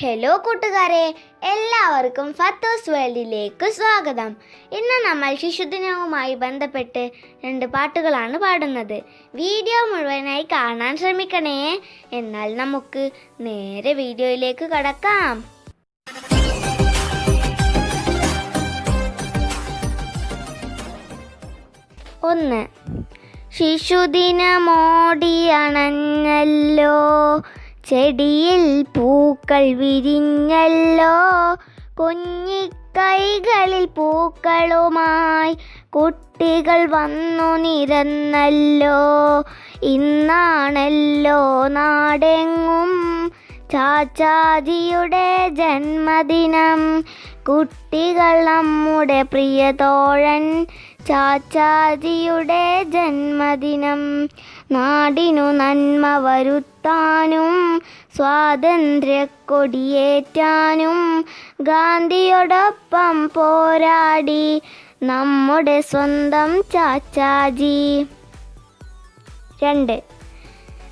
Hello കൂട്ടുകാരെ. എല്ലാവർക്കും ഫത്തോസ് വേൾഡിലേക്ക് സ്വാഗതം. ഇന്ന് നമ്മൾ ശിശുദിനവുമായി ബന്ധപ്പെട്ട് രണ്ട് പാട്ടുകളാണ് പാടുന്നത്. വീഡിയോ മുഴുവനായി കാണാൻ ശ്രമിക്കണേ. എന്നാൽ നമുക്ക് നേരെ വീഡിയോയിലേക്ക് കടക്കാം. ഒന്ന് ശിശുദിനമോടിയണഞ്ഞല്ലോ ചെടിയിൽ പൂക്കൾ വിരിഞ്ഞല്ലോ. കുഞ്ഞിക്കൈകളിൽ പൂക്കളുമായി കുട്ടികൾ വന്നു നിരന്നല്ലോ. ഇന്നാണല്ലോ നാടെങ്ങും ചാച്ചാജിയുടെ ജന്മദിനം. കുട്ടികൾ നമ്മുടെ പ്രിയതോഴൻ ചാച്ചാജിയുടെ ജന്മദിനം. നാടിനു നന്മ വരുത്താനും സ്വാതന്ത്ര്യ കൊടിയേറ്റാനും ഗാന്ധിയോടൊപ്പം പോരാടി നമ്മുടെ സ്വന്തം ചാച്ചാജി. രണ്ട്.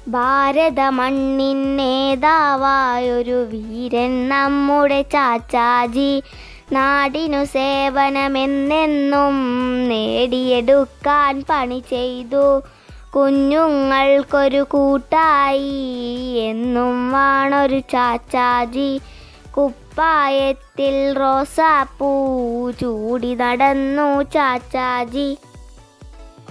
ഭാരത മണ്ണിൻ നേതാവായൊരു വീരൻ നമ്മുടെ ചാച്ചാജി. നാടിനു സേവനമെന്നെന്നും നേടിയെടുക്കാൻ പണി ചെയ്തു. കുഞ്ഞുങ്ങൾക്കൊരു കൂട്ടായി എന്നും വാണൊരു ചാച്ചാജി. കുപ്പായത്തിൽ റോസാപ്പൂ ചൂടി നടന്നു ചാച്ചാജി.